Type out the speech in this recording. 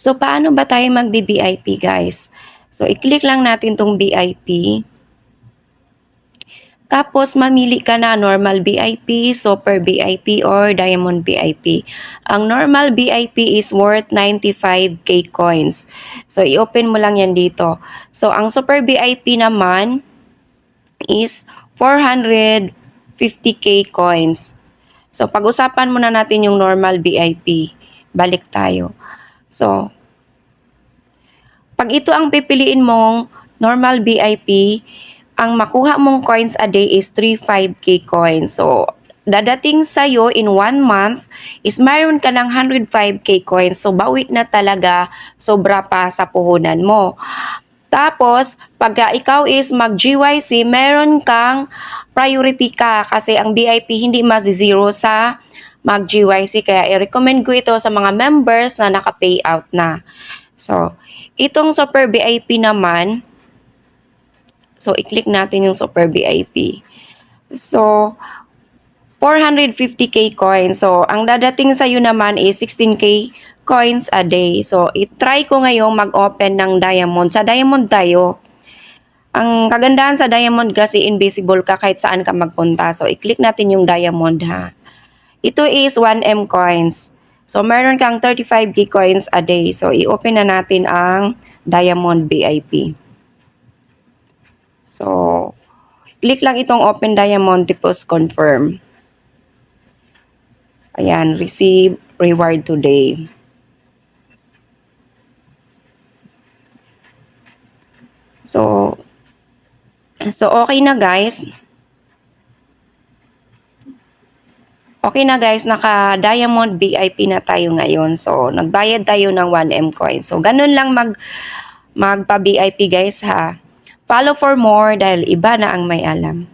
So, paano ba tayo magbi-VIP, guys? So, i-click lang natin tong VIP. Tapos, mamili ka na normal VIP, super VIP, or diamond VIP. Ang normal VIP is worth 95k coins. So, i-open mo lang yan dito. So, ang super VIP naman is 450k coins. So, pag-usapan muna natin yung normal VIP. Balik tayo. So, pag ito ang pipiliin mong normal VIP, ang makuha mong coins a day is 35k coins. So, dadating sa'yo in one month is mayroon ka ng 105k coins. So, bawi na talaga sobra pa sa puhunan mo. Tapos, pagka ikaw is mag-GYC, meron kang priority ka kasi ang VIP hindi mazi-zero sa mag-GYC. Kaya i-recommend ko ito sa mga members na naka-payout na. So, itong super VIP naman, so i-click natin yung super VIP. So, 450k coins. So, ang dadating sa iyo naman is 16k coins a day. So, i-try ko ngayong mag-open ng diamond. Sa diamond tayo, ang kagandahan sa diamond kasi invisible ka kahit saan ka magpunta. So, i-click natin yung diamond ha. Ito is 1M coins. So, meron kang 35k coins a day. So, i-open na natin ang diamond VIP. So, click lang itong open diamond tapos confirm. Ayan, receive reward today. So, so okay na guys. Okay na guys, naka Diamond VIP na tayo ngayon. So, nagbayad tayo ng 1M coin. So, ganun lang mag magpa VIP guys ha. Follow for more dahil iba na ang may alam.